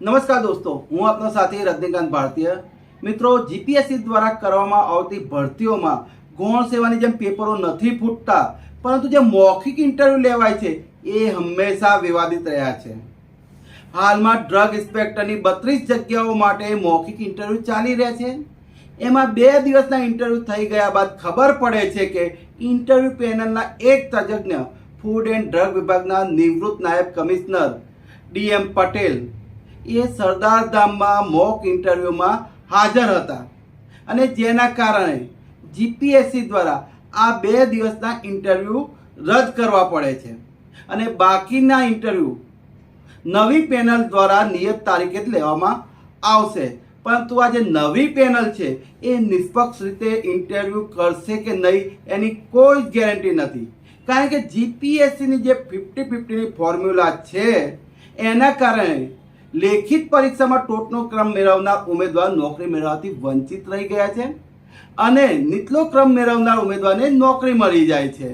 નમસ્કાર દોસ્તો, હું આપનો સાથી રજનીકાંત ભારતીય. મિત્રો જીપીએસસી દ્વારા કરવામાં આવતી ભરતીઓમાં ગૌણ સેવાની જેમ પેપરો નથી ફૂટતા, પરંતુ જે મૌખિક ઇન્ટરવ્યૂ લેવાય છે, એ હંમેશા વિવાદિત રહ્યા છે. હાલમાં ડ્રગ ઇન્સ્પેક્ટરની બત્રીસ જગ્યાઓ માટે મૌખિક ઇન્ટરવ્યૂ ચાલી રહ્યા છે. એમાં બે દિવસના ઇન્ટરવ્યૂ થઈ ગયા બાદ ખબર પડે છે કે ઇન્ટરવ્યૂ પેનલના એક તજજ્ઞ ફૂડ એન્ડ ડ્રગ વિભાગના નિવૃત્ત નાયબ કમિશનર ડીએમ પટેલ એ સરદાર ધામમાં મોક ઇન્ટરવ્યૂમાં હાજર હતા. અને જેના કારણે જીપીએસસી દ્વારા આ બે દિવસના ઇન્ટરવ્યૂ રદ કરવા પડે છે. અને બાકીના ઇન્ટરવ્યૂ નવી પેનલ દ્વારા નિયત તારીખે જ લેવામાં આવશે. પરંતુ આ જે નવી પેનલ છે, એ નિષ્પક્ષ રીતે ઇન્ટરવ્યૂ કરશે કે નહીં એની કોઈ જ ગેરંટી નથી. કારણ કે જીપીએસસીની જે ફિફ્ટી ફિફ્ટીની ફોર્મ્યુલા છે, એના કારણે લેખિત પરીક્ષામાં ટોટનો ક્રમ મેળવનાર ઉમેદવાર નોકરી મેળવવાથી વંચિત રહી ગયા છે અને નીચલો ક્રમ મેળવનાર ઉમેદવારને નોકરી મળી જાય છે.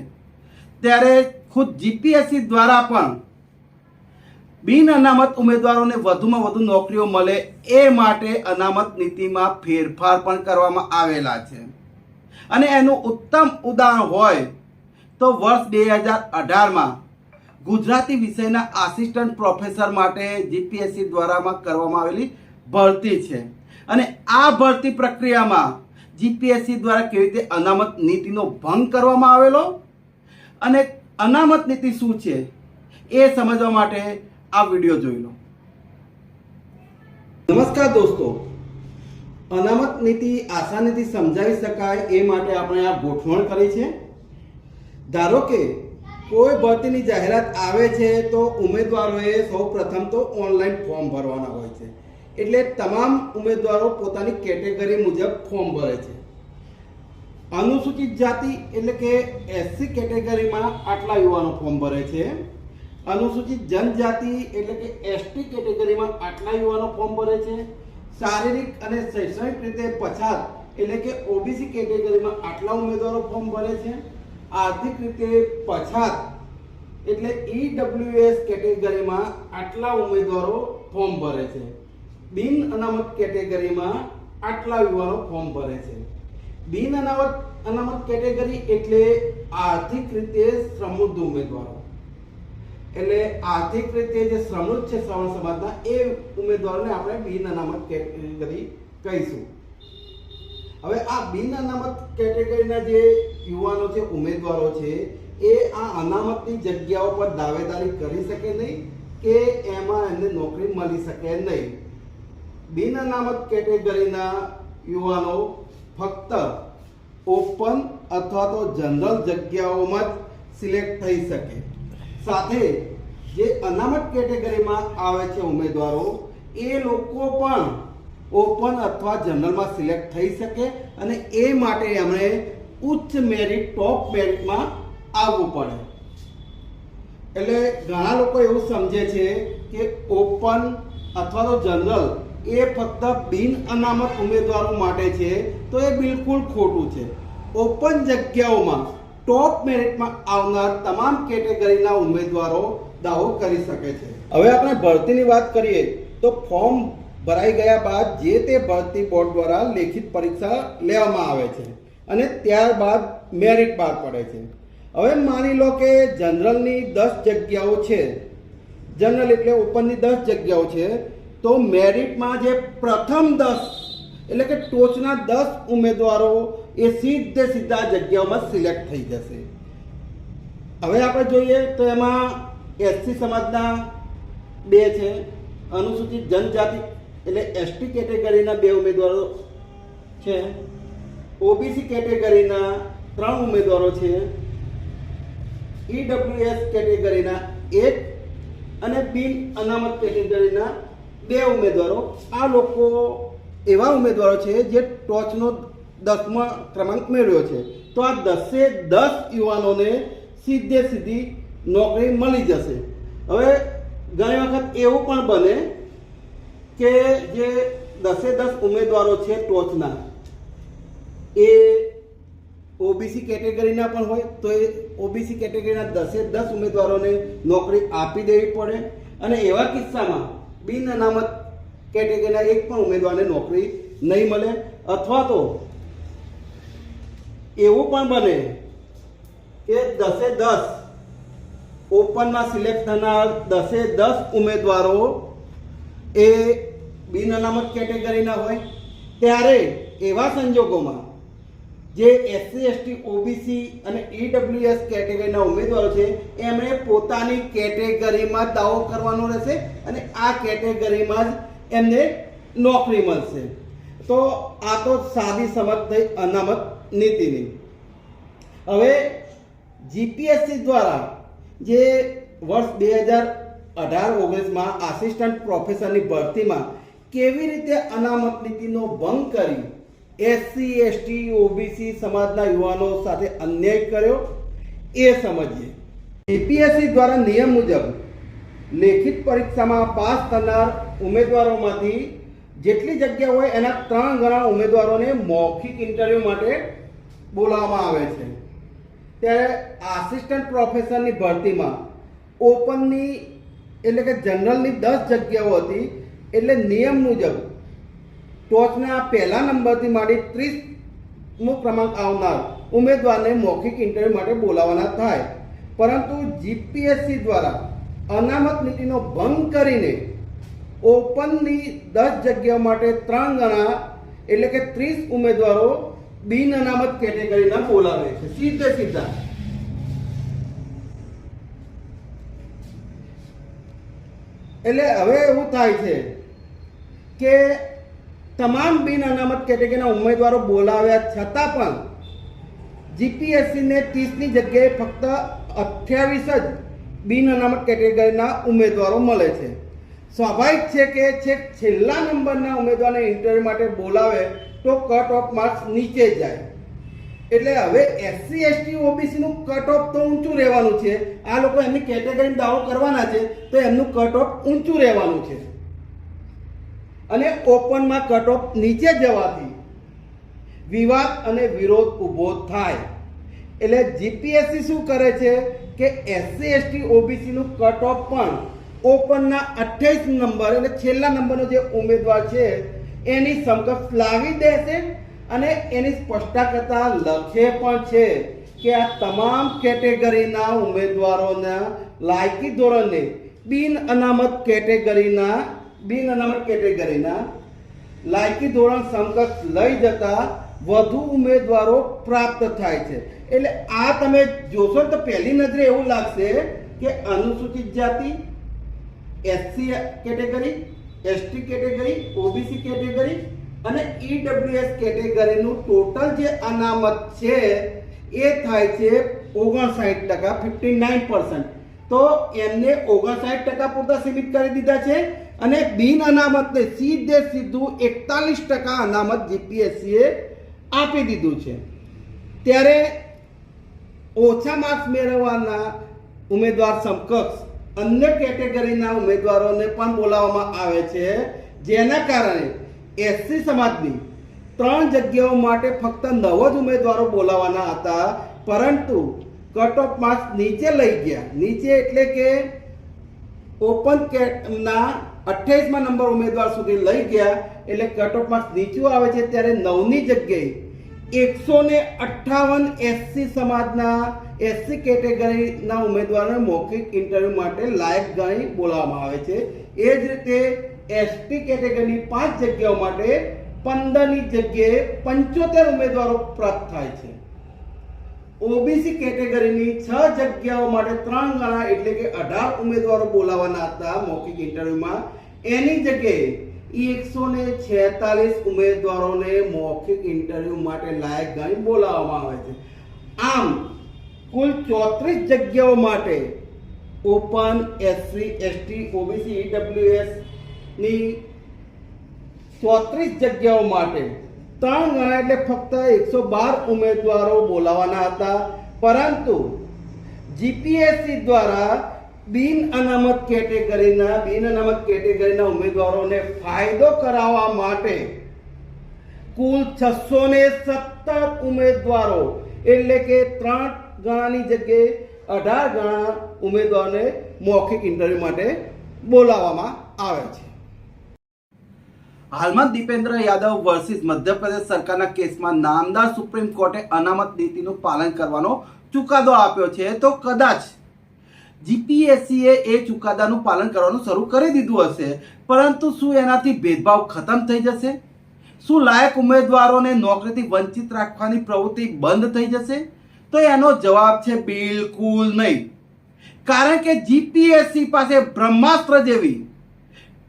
ત્યારે ખુદ જીપીએસસી દ્વારા પણ બિન અનામત ઉમેદવારોને વધુમાં વધુ નોકરીઓ મળે એ માટે અનામત નીતિમાં ફેરફાર પણ કરવામાં આવેલા છે. અને એનું ઉત્તમ ઉદાહરણ હોય તો વર્ષ બે હજાર અઢારમાં ગુજરાતી વિષયના આસિસ્ટન્ટ પ્રોફેસર માટે જીપીએસસી દ્વારામાં કરવામાં આવેલી ભરતી છે. અને આ ભરતી પ્રક્રિયામાં જીપીએસસી દ્વારા કેવી રીતે અનામત નીતિનો ભંગ કરવામાં આવેલો અને અનામત નીતિ શું છે એ સમજવા માટે આ વીડિયો જોઈ લો. નમસ્કાર દોસ્તો. અનામત નીતિ આસાનીથી સમજાવી શકાય એ માટે આપણે આ ગોઠવણ કરી છે. ધારો કે કોઈ ભરતીની જાહેરાત આવે છે તો ઉમેદવારોએ સૌ પ્રથમ તો ઓનલાઈન ફોર્મ ભરવાના હોય છે. એટલે તમામ ઉમેદવારો પોતાની કેટેગરી મુજબ ફોર્મ ભરે છે. અનુસૂચિત જાતિ એટલે કે એસસી કેટેગરીમાં આટલા યુવાનો ફોર્મ ભરે છે. અનુસૂચિત જનજાતિ એટલે કે એસટી કેટેગરીમાં આટલા યુવાનો ફોર્મ ભરે છે. શારીરિક અને શૈક્ષણિક રીતે પછાત એટલે કે ઓબીસી કેટેગરીમાં આટલા ઉમેદવારો ફોર્મ ભરે છે. આર્થિક રીતે પછાત એટલે ઈડબ્લ્યુએસ કેટેગરીમાં આટલા ઉમેદવારો ફોર્મ ભરે છે. બિન અનામત કેટેગરીમાં આટલા યુવાનો ફોર્મ ભરે છે. બિન અનામત અનામત કેટેગરી એટલે આર્થિક રીતે સમૃદ્ધ ઉમેદવારો. એટલે આર્થિક રીતે જે સમૃદ્ધ છે શ્રવણ સમાજના, એ ઉમેદવારોને આપણે બિન અનામત કેટેગરી કહીશું. હવે આ બિન અનામત કેટેગરીના જે યુવાનો છે, ઉમેદવારો છે, એ આ અનામતની જગ્યાઓ પર દાવેદારી કરી શકે નહીં કે એમાં એમને નોકરી મળી શકે નહીં. બિન અનામત કેટેગરીના યુવાનો ફક્ત ઓપન અથવા તો જનરલ જગ્યાઓમાં જ સિલેક્ટ થઈ શકે. સાથે જે અનામત કેટેગરીમાં આવે છે ઉમેદવારો, એ લોકો પણ ઓપન અથવા જનરલમાં સિલેક્ટ થઈ શકે અને એ માટે એમણે ઉચ્ચ મેરિટ, ટોપ મેરિટમાં આવવું પડે. એટલે ઘણા લોકો એવું સમજે છે કે ઓપન અથવા તો જનરલ એ ફક્ત બિન અનામત ઉમેદવારો માટે છે તો એ બિલકુલ ખોટું છે. ઓપન જગ્યાઓમાં ટોપ મેરિટમાં આવનાર તમામ કેટેગરીના ઉમેદવારો દાવો કરી શકે છે. હવે આપણે ભરતીની વાત કરીએ તો ફોર્મ ભરાઈ ગયા બાદ જે તે ભરતી બોર્ડ દ્વારા લેખિત પરીક્ષા લેવામાં આવે છે અને ત્યારબાદ મેરિટ બહાર પડે છે. હવે માની લો કે જનરલની દસ જગ્યાઓ છે. જનરલ એટલે ઓપનની દસ જગ્યાઓ છે. તો મેરિટમાં જે પ્રથમ દસ, એટલે કે ટોચના દસ ઉમેદવારો એ સીધે સીધા જગ્યાઓમાં સિલેક્ટ થઈ જશે. હવે આપણે જોઈએ તો એમાં એસસી સમાજના બે છે. અનુસૂચિત જનજાતિ એટલે એસટી કેટેગરીના બે ઉમેદવારો છે. ઓબીસી કેટેગરીના ત્રણ ઉમેદવારો છે. ઈડબ્લ્યુએસ કેટેગરીના એક અને બિન અનામત કેટેગરીના બે ઉમેદવારો. આ લોકો એવા ઉમેદવારો છે જે ટોચનો દસમો ક્રમાંક મેળવ્યો છે. તો આ દસે દસ યુવાનોને સીધે સીધી નોકરી મળી જશે. હવે ઘણી વખત એવું પણ બને કે જે દસે દસ ઉમેદવારો છે ટોચના, એ ઓબીસી કેટેગરીના પણ હોય, તો એ ઓબીસી કેટેગરીના દસે દસ ઉમેદવારોને નોકરી આપી દેવી પડે. અને એવા કિસ્સામાં બિન અનામત કેટેગરીના એક પણ ઉમેદવારને નોકરી નહીં મળે. અથવા તો એવું પણ બને કે દસે દસ ઓપનમાં સિલેક્ટ થનાર દસે દસ ઉમેદવારો એ બિન અનામત કેટેગરીના હોય, ત્યારે એવા સંજોગોમાં જે એસસી, એસટી, ઓબીસી અને ઈડબ્લ્યુએસ કેટેગરીના ઉમેદવારો છે, એમણે પોતાની કેટેગરીમાં દાવો કરવાનો રહેશે અને આ કેટેગરીમાં જ એમને નોકરી મળશે. તો આ તો સાદી સમજ થઈ અનામત નીતિની. હવે જીપીએસસી દ્વારા જે વર્ષ બે હજાર અઢાર ઓગણીસમાં આસિસ્ટન્ટ પ્રોફેસરની ભરતીમાં કેવી રીતે અનામત નીતિનો ભંગ કરી? એસસી એસટી ઓબીસી સમાજના યુવાનો સાથે અન્યાય કર્યો? એ સમજીએ. જીપીએસસી દ્વારા નિયમ મુજબ લેખિત પરીક્ષામાં પાસ થનાર ઉમેદવારોમાંથી જેટલી જગ્યા હોય એના ત્રણ ગણા ઉમેદવારોને મૌખિક ઇન્ટરવ્યૂ માટે બોલાવવામાં આવે છે. ત્યારે આસિસ્ટન્ટ પ્રોફેસરની ભરતીમાં ઓપનની એટલે કે જનરલની દસ જગ્યાઓ હતી, એટલે નિયમ મુજબ ટોચના પહેલા નંબરથી માંડી ત્રીસમો ક્રમાંક આવનાર ઉમેદવારને મૌખિક ઇન્ટરવ્યૂ માટે બોલાવવાના થાય. પરંતુ જીપીએસસી દ્વારા અનામત નીતિનો ભંગ કરીને ઓપનની દસ જગ્યાઓ માટે ત્રણ ગણા, એટલે કે ત્રીસ ઉમેદવારો બિન અનામત કેટેગરીના બોલાવે છે. સીધે સીધા. એટલે હવે એવું થાય છે કે તમામ બિન અનામત કેટેગરીના ઉમેદવારો બોલાવ્યા છતાં પણ જીપીએસસીને ત્રીસની જગ્યાએ ફક્ત અઠ્યાવીસ જ બિન અનામત કેટેગરીના ઉમેદવારો મળે છે. સ્વાભાવિક છે કે છેક છેલ્લા નંબરના ઉમેદવારને ઇન્ટરવ્યૂ માટે બોલાવે તો કટ ઓફ માર્ક્સ નીચે જાય. એટલે હવે એસસી એસટી ઓબીસીનું કટ ઓફ તો ઊંચું રહેવાનું છે. આ લોકો એમની કેટેગરીમાં દાવો કરવાના છે, તો એમનું કટ ઓફ ઊંચું રહેવાનું છે. અને ઓપનમાં કટ ઓફ નીચે જવાથી વિવાદ અને વિરોધ ઊભો થાય. એટલે જીપીએસસી શું કરે છે કે એસસી એસટી ઓબીસીનું કટ ઓફ પણ ઓપનના અઠ્યાવીસ નંબર એટલે છેલ્લા નંબરનો જે ઉમેદવાર છે, એની સમકક્ષ લાવી દેશે અને એની સ્પષ્ટતા લખે પણ છે કે આ તમામ કેટેગરીના ઉમેદવારોના લાયકી ધોરણે બિન અનામત કેટેગરીના, બિન અનામત કેટેગરીના લાયકી ધોરણ સમકક્ષ લઈ જતા વધુ ઉમેદવારો પ્રાપ્ત થાય છે. એટલે આ તમે જોશો તો પહેલી નજરે એવું લાગશે કે અનુસૂચિત જાતિ, SC category, ST category, OBC category અને ઈડબ્લ્યુએસ કેટેગરીનું ટોટલ જે અનામત છે, એ થાય છે ઓગણસાઠ ટકા ફિફ્ટી નાઇન પર્સન્ટ તો એમને ઓગણસાઠ ટકા પૂરતા સીમિત કરી દીધા છે અને બિન અનામતને સીધે સીધું એકતાલીસ ટકા અનામત જીપીએસસીએ આપી દીધું છે. ત્યારે ઓછા માર્ક્સ મેળવવાના ઉમેદવાર સમકક્ષ અન્ય કેટેગરીના ઉમેદવારોને પણ બોલાવવામાં આવે છે. જેના કારણે એસસી સમાજની ત્રણ જગ્યાઓ માટે ફક્ત નવ જ ઉમેદવારો બોલાવવાના હતા, પરંતુ કટ ઓફ માર્ક્સ નીચે લઈ ગયા. નીચે એટલે કે ઓપન કેટના અઠ્યાવીસમાં નંબર ઉમેદવાર સુધી લઈ ગયા, એટલે કટ ઓફ માર્ક્સ નીચું આવે છે ત્યારે નવની જગ્યાએ એકસો ને અઠ્ઠાવન એસસી સમાજના એસસી કેટેગરીના ઉમેદવારોને મૌખિક ઇન્ટરવ્યૂ માટે લાયક ગણી બોલાવવામાં આવે છે. એ જ રીતે એસટી કેટેગરીની પાંચ જગ્યાઓ માટે પંદરની જગ્યાએ પંચોતેર ઉમેદવારો પ્રાપ્ત થાય છે. ઓબીસી કેટેગરીની છ જગ્યાઓ માટે ત્રણ ગણા એટલે કે અઢાર ઉમેદવારો બોલાવવાના હતા મૌખિક ઇન્ટરવ્યુમાં. એની જગ્યાએ એકસો ને છેતાલીસ ઉમેદવારોને મૌખિક ઇન્ટરવ્યુ માટે લાયક ગણી બોલાવવામાં આવે છે. આમ, કુલ ચોત્રીસ જગ્યાઓ માટે open SC ST OBC EWS ની ચોત્રીસ જગ્યાઓ માટે ત્રણ ગણા એટલે ફક્ત એકસો બાર ઉમેદવારો બોલાવાના હતા. પરંતુ જીપીએસસી દ્વારા બિન અનામત કેટેગરીના, બિન અનામત કેટેગરીના ઉમેદવારોને ફાયદો કરાવવા માટે કુલ છસો ને સત્તર ઉમેદવારો એટલે કે ત્રણ ગણાની જગ્યાએ અઢાર ગણા ઉમેદવારોને મૌખિક ઇન્ટરવ્યૂ માટે બોલાવવામાં આવે છે. હાલમાં દીપેન્દ્ર યાદવ વર્સિસ મધ્યપ્રદેશ સરકારના કેસમાં નામદાર સુપ્રીમ કોર્ટે અનામત નીતિનું પાલન કરવાનો ચુકાદો આપ્યો છે. તો કદાચ જીપીએસસીએ એ ચુકાદાનું પાલન કરવાનું શરૂ કરી દીધું હશે, પરંતુ શું એનાથી ભેદભાવ ખતમ થઈ જશે? શું લાયક ઉમેદવારોને નોકરીથી વંચિત રાખવાની પ્રવૃત્તિ બંધ થઈ જશે? તો એનો જવાબ છે બિલકુલ નહીં. કારણ કે જીપીએસસી પાસે બ્રહ્માસ્ત્ર જેવી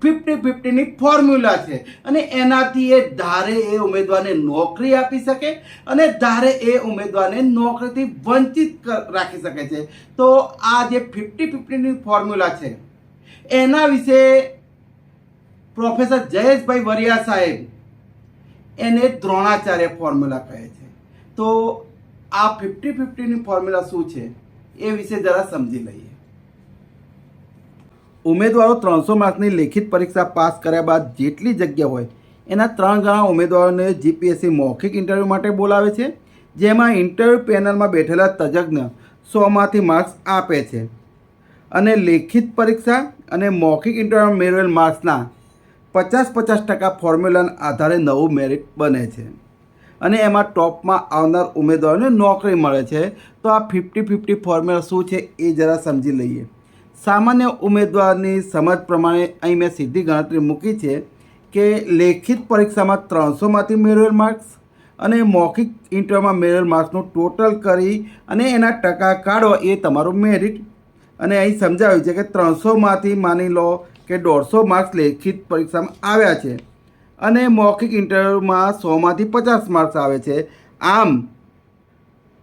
ફિફ્ટી ફિફ્ટીની ફોર્મ્યુલા છે. અને એનાથી એ ધારે એ ઉમેદવારને નોકરી આપી શકે અને ધારે એ ઉમેદવારને નોકરીથી વંચિત રાખી શકે છે. તો આ જે ફિફ્ટી ફિફ્ટીની ફોર્મ્યુલા છે, એના વિશે પ્રોફેસર જયેશભાઈ વરિયા સાહેબ એને દ્રોણાચાર્ય ફોર્મ્યુલા કહે છે. તો આ ફિફ્ટી ફિફ્ટીની ફોર્મ્યુલા શું છે એ વિશે જરા સમજી લઈએ. ઉમેદવારો ત્રણસો માર્ક્સની લેખિત પરીક્ષા પાસ કર્યા બાદ જેટલી જગ્યા હોય, એના ત્રણ ગણા ઉમેદવારોને જીપીએસસી મૌખિક ઇન્ટરવ્યૂ માટે બોલાવે છે, જેમાં ઇન્ટરવ્યૂ પેનલમાં બેઠેલા તજજ્ઞ સોમાંથી માર્ક્સ આપે છે. અને લેખિત પરીક્ષા અને મૌખિક ઇન્ટરવ્યૂ મેળવેલ માર્ક્સના પચાસ પચાસ ટકા ફોર્મ્યુલાના આધારે નવું મેરિટ બને છે. અને એમાં ટોપમાં આવનાર ઉમેદવારોને નોકરી મળે છે. તો આ ફિફ્ટી ફિફ્ટી ફોર્મ્યુલા શું છે એ જરા સમજી લઈએ. સામાન્ય ઉમેદવારની સમજ પ્રમાણે અહીં મેં સીધી ગણતરી મૂકી છે કે લેખિત પરીક્ષામાં ત્રણસોમાંથી મેળવેલ માર્ક્સ અને મૌખિક ઇન્ટરવ્યુમાં મેળવેલ માર્ક્સનું ટોટલ કરી અને એના ટકા કાઢો એ તમારું મેરિટ અને અહીં સમજાવ્યું છે કે ત્રણસોમાંથી માની લો કે દોઢસો માર્ક્સ લેખિત પરીક્ષામાં આવ્યા છે અને મૌખિક ઇન્ટરવ્યુમાં સોમાંથી પચાસ માર્ક્સ આવે છે. આમ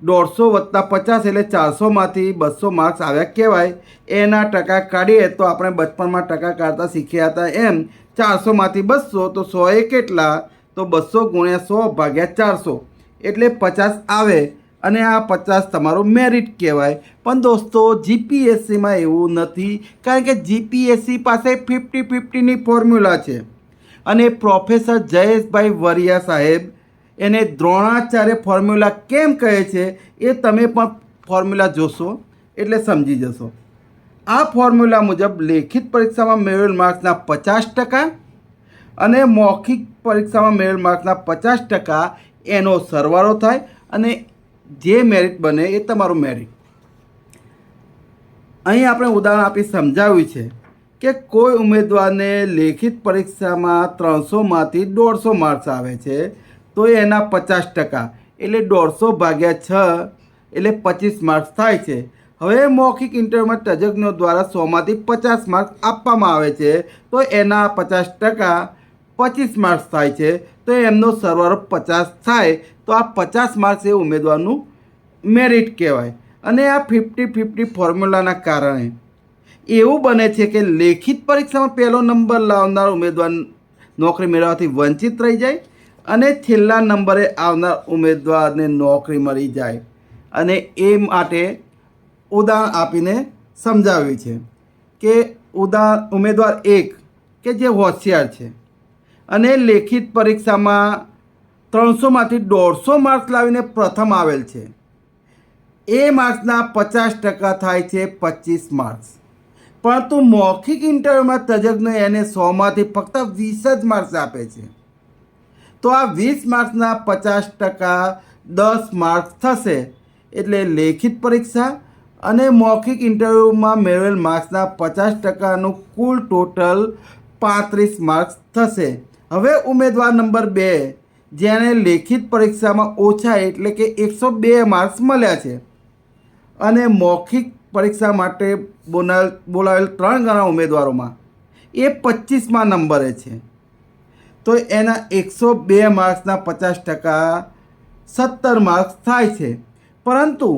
દોઢસો વત્તા પચાસ એટલે ચારસોમાંથી બસો માર્ક્સ આવ્યા કહેવાય. એના ટકા કાઢીએ તો આપણે બચપનમાં ટકા કાઢતા શીખ્યા હતા એમ. ચારસોમાંથી બસો તો સો એ કેટલા? તો બસો ગુણ્યા સો ભાગ્યા ચારસો. એટલે પચાસ આવે અને આ પચાસ તમારું મેરિટ કહેવાય. પણ દોસ્તો જીપીએસસીમાં એવું નથી. કારણ કે જીપીએસસી પાસે ફિફ્ટી ફિફ્ટીની ફોર્મ્યુલા છે. અને પ્રોફેસર જયેશભાઈ વરિયા સાહેબ એને દ્રોણાચાર્ય ફોર્મ્યુલા કેમ કહે છે એ તમે પણ ફોર્મ્યુલા જોશો એટલે સમજી જશો. આ ફોર્મ્યુલા મુજબ લેખિત પરીક્ષામાં મેળવેલ માર્ક્સના પચાસ ટકા અને મૌખિક પરીક્ષામાં મેળવેલ માર્ક્સના પચાસ ટકા એનો સરવાળો થાય અને જે મેરિટ બને એ તમારું મેરિટ અહીં આપણે ઉદાહરણ આપી સમજાવ્યું છે કે કોઈ ઉમેદવારને લેખિત પરીક્ષામાં ત્રણસોમાંથી દોઢસો માર્ક્સ આવે છે તો એના પચાસ ટકા. એટલે દોઢસો ભાગ્યા છ, એટલે પચીસ માર્ક્સ થાય છે. હવે મૌખિક ઇન્ટરવ્યુમાં તજજ્ઞો દ્વારા સોમાંથી પચાસ માર્ક્સ આપવામાં આવે છે. તો એના પચાસ ટકા પચીસ માર્ક્સ થાય છે. તો એમનો સરવાળો પચાસ થાય. તો આ પચાસ માર્ક્સ એ ઉમેદવારનું મેરિટ કહેવાય. અને આ ફિફ્ટી ફિફ્ટી ફોર્મ્યુલાના કારણે એવું બને છે કે લેખિત પરીક્ષામાં પહેલો નંબર લાવનાર ઉમેદવાર નોકરી મેળવવાથી વંચિત રહી જાય અને છેલ્લા નંબરે આવનાર ઉમેદવારને નોકરી મળી જાય અને એ માટે ઉદાહરણ આપીને સમજાવ્યું છે કે ઉદાહરણ, ઉમેદવાર એક કે જે હોશિયાર છે અને લેખિત પરીક્ષામાં ત્રણસોમાંથી દોઢસો માર્ક્સ લાવીને પ્રથમ આવેલ છે. એ માર્ક્સના પચાસ ટકા થાય છે પચીસ માર્ક્સ પરંતુ મૌખિક ઇન્ટરવ્યુમાં તજજ્ઞ એને સોમાંથી ફક્ત વીસ જ માર્ક્સ આપે છે. તો આ વીસ માર્ક્સના પચાસ ટકા દસ માર્ક્સ થશે. એટલે લેખિત પરીક્ષા અને મૌખિક ઇન્ટરવ્યૂમાં મેળવેલ માર્ક્સના પચાસ ટકાનું કુલ ટોટલ પાંત્રીસ માર્ક્સ થશે. હવે ઉમેદવાર નંબર બે, જેણે લેખિત પરીક્ષામાં ઓછા એટલે કે એકસો બે માર્ક્સ મળ્યા છે. અને મૌખિક પરીક્ષા માટે બોલાવેલ ત્રણ ગણા ઉમેદવારોમાં. એ પચીસમાં નંબરે છે. તો એના એકસો બે માર્ક્સના પચાસ ટકા સત્તર માર્ક્સ થાય છે. પરંતુ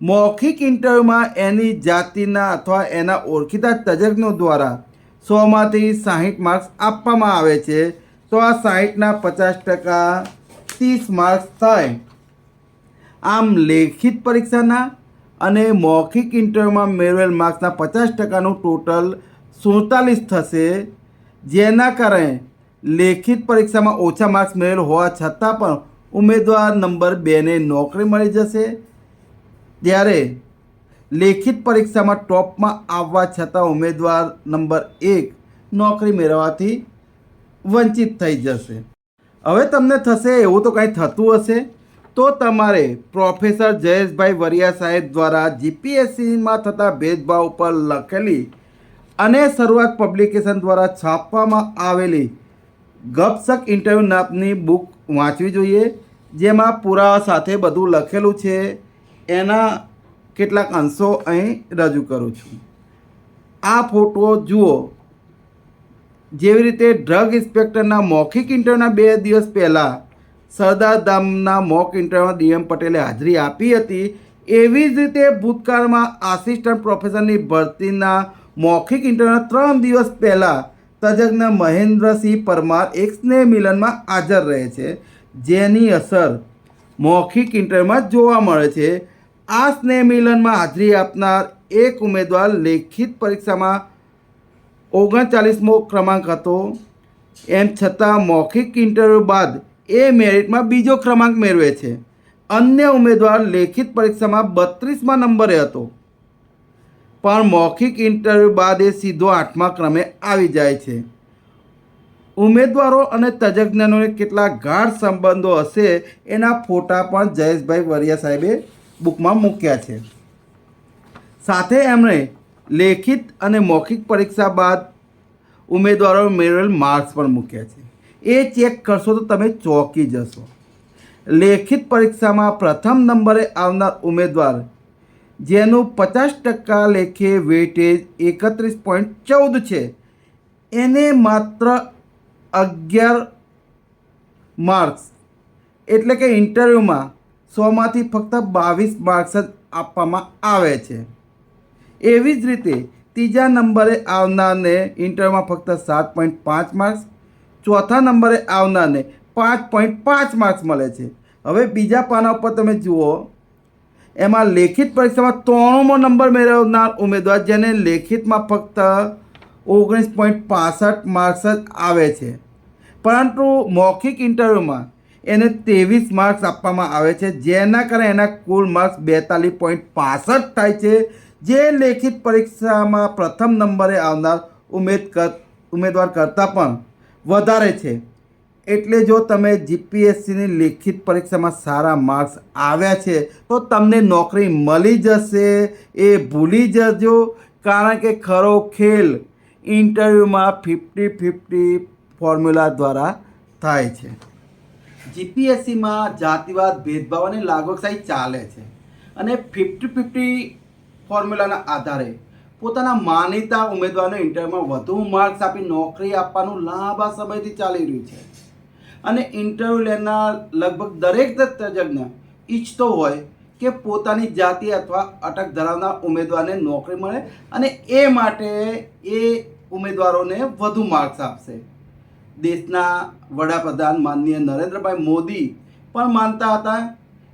મૌખિક ઇન્ટરવ્યૂમાં એની જાતિના અથવા એના ઓળખીતા તજજ્ઞો દ્વારા સોમાંથી સાહીઠ માર્ક્સ આપવામાં આવે છે. તો આ સાહીઠના પચાસ ટકા ત્રીસ માર્ક્સ થાય. આમ લેખિત પરીક્ષાના અને મૌખિક ઇન્ટરવ્યૂમાં મેળવેલ માર્ક્સના પચાસ ટકાનું ટોટલ સુડતાલીસ થશે. જેના કારણે લેખિત પરીક્ષામાં ઓછા માર્ક્સ મેળવેલ હોવા છતાં પણ ઉમેદવાર નંબર બેને નોકરી મળી જશે. ત્યારે લેખિત પરીક્ષામાં ટોપમાં આવવા છતાં ઉમેદવાર નંબર એક નોકરી મેળવવાથી વંચિત થઈ જશે. હવે તમને થશે એવું તો કાંઈ થતું હશે? તો તમારે પ્રોફેસર જયેશભાઈ વરિયા સાહેબ દ્વારા જીપીએસસીમાં થતા ભેદભાવ ઉપર લખેલી અને શરૂઆત પબ્લિકેશન દ્વારા છાપવામાં આવેલી ગપસક ઇન્ટરવ્યૂ નામની બુક વાંચવી જોઈએ, જેમાં પુરાવા સાથે બધું લખેલું છે. એના કેટલાક અંશો અહીં રજૂ કરું છું. આ ફોટો જુઓ. જેવી રીતે ડ્રગ ઇન્સ્પેક્ટરના મૌખિક ઇન્ટરવ્યૂના બે દિવસ પહેલાં સરદાર ધામના મોક ઇન્ટરવ્યુમાં ડીએમ પટેલે હાજરી આપી હતી, એવી જ રીતે ભૂતકાળમાં આસિસ્ટન્ટ પ્રોફેસરની ભરતીના મૌખિક ઇન્ટરવ્યુના ત્રણ દિવસ પહેલાં તજજ્ઞ મહેન્દ્રસિંહ પરમાર એક સ્નેહ મિલનમાં હાજર રહે છે, જેની અસર મૌખિક ઇન્ટરવ્યુમાં જોવા મળે છે. આ સ્નેહ મિલનમાં હાજરી આપનાર એક ઉમેદવાર લેખિત પરીક્ષામાં ઓગણચાલીસમો ક્રમાંક હતો. એમ છતાં મૌખિક ઇન્ટરવ્યૂ બાદ એ મેરિટમાં બીજો ક્રમાંક મેળવે છે. અન્ય ઉમેદવાર લેખિત પરીક્ષામાં બત્રીસમાં નંબરે હતો. પણ મૌખિક ઇન્ટરવ્યૂ બાદ એ સીધો આઠમા ક્રમે આવી જાય છે. ઉમેદવારો અને તજજ્ઞોને કેટલા ગાઢ સંબંધો હશે એના ફોટા પણ જયેશભાઈ વરિયા સાહેબે બુકમાં મૂક્યા છે. સાથે એમણે લેખિત અને મૌખિક પરીક્ષા બાદ ઉમેદવારો મેળવેલ માર્ક્સ પણ મૂક્યા છે. એ ચેક કરશો તો તમે ચોંકી જશો. લેખિત પરીક્ષામાં પ્રથમ નંબરે આવનાર ઉમેદવાર જેનું પચાસ ટકા લેખે વેટેજ એકત્રીસ પોઈન્ટ ચૌદ છે. એને માત્ર અગિયાર માર્ક્સ એટલે કે ઇન્ટરવ્યૂમાં સોમાંથી ફક્ત બાવીસ માર્ક્સ જ આપવામાં આવે છે. એવી જ રીતે ત્રીજા નંબરે આવનારને ઇન્ટરવ્યૂમાં ફક્ત સાત પોઈન્ટ પાંચ માર્ક્સ ચોથા નંબરે આવનારને પાંચ પોઈન્ટ પાંચ માર્ક્સ મળે છે. હવે બીજા પાના ઉપર તમે જુઓ એમાં લેખિત પરીક્ષામાં ત્રણમો નંબર મેળવનાર ઉમેદવાર જેને લેખિતમાં ફક્ત ઓગણીસ પોઈન્ટ પાસઠ માર્ક્સ જ આવે છે. પરંતુ મૌખિક ઇન્ટરવ્યૂમાં એને ત્રેવીસ માર્ક્સ આપવામાં આવે છે. જેના કારણે એના કુલ માર્ક્સ બેતાલીસ પોઈન્ટ પાસઠ થાય છે. જે લેખિત પરીક્ષામાં પ્રથમ નંબરે આવનાર ઉમેદ ઉમેદવાર કરતાં પણ વધારે છે. એટલે જો તમે જીપીએસસીની લેખિત પરીક્ષામાં સારા માર્ક્સ આવ્યા છે, તો તમને નોકરી મળી જશે. એ ભૂલી જજો, કારણ કે ખરો ખેલ ઇન્ટરવ્યૂમાં ફિફ્ટી ફિફ્ટી ફોર્મ્યુલા દ્વારા થાય છે. જીપીએસસીમાં જાતિવાદ, ભેદભાવ અને લાગવકશાહી ચાલે છે અને ફિફ્ટી ફિફ્ટી ફોર્મ્યુલાના આધારે પોતાના માનીતા ઉમેદવારને ઇન્ટરવ્યુમાં વધુ માર્ક્સ આપી નોકરી આપવાનું લાંબા સમયથી ચાલી રહ્યું છે. અને ઇન્ટરવ્યૂ લેનાર લગભગ દરેક તજજ્ઞ ઈચ્છતો હોય કે પોતાની જાતિ અથવા અટક ધરાવનાર ઉમેદવારને નોકરી મળે અને એ માટે એ ઉમેદવારોને વધુ માર્ક્સ આપશે. દેશના વડાપ્રધાન માનનીય નરેન્દ્રભાઈ મોદી પણ માનતા હતા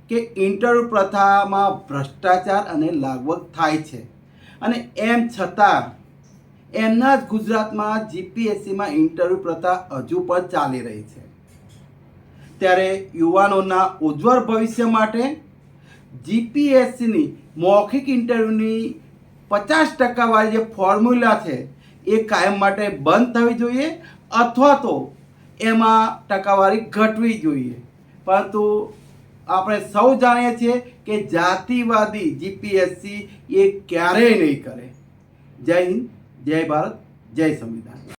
કે ઇન્ટરવ્યૂ પ્રથામાં ભ્રષ્ટાચાર અને લાગવગ થાય છે. અને એમ છતાં એમના જ ગુજરાતમાં જીપીએસસીમાં ઇન્ટરવ્યૂ પ્રથા હજુ પણ ચાલી રહી છે. ત્યારે યુવાનોના ઉજ્જવળ ભવિષ્ય માટે જીપીએસસીની મૌખિક ઇન્ટરવ્યૂની પચાસ ટકાવાળી જે ફોર્મ્યુલા છે એ કાયમ માટે બંધ થવી જોઈએ અથવા તો એમાં ટકાવારી ઘટવી જોઈએ. પરંતુ આપણે સૌ જાણીએ છીએ કે જાતિવાદી જીપીએસસી એ ક્યારેય નહીં કરે. જય હિન્દ, જય ભારત, જય સંવિધાન.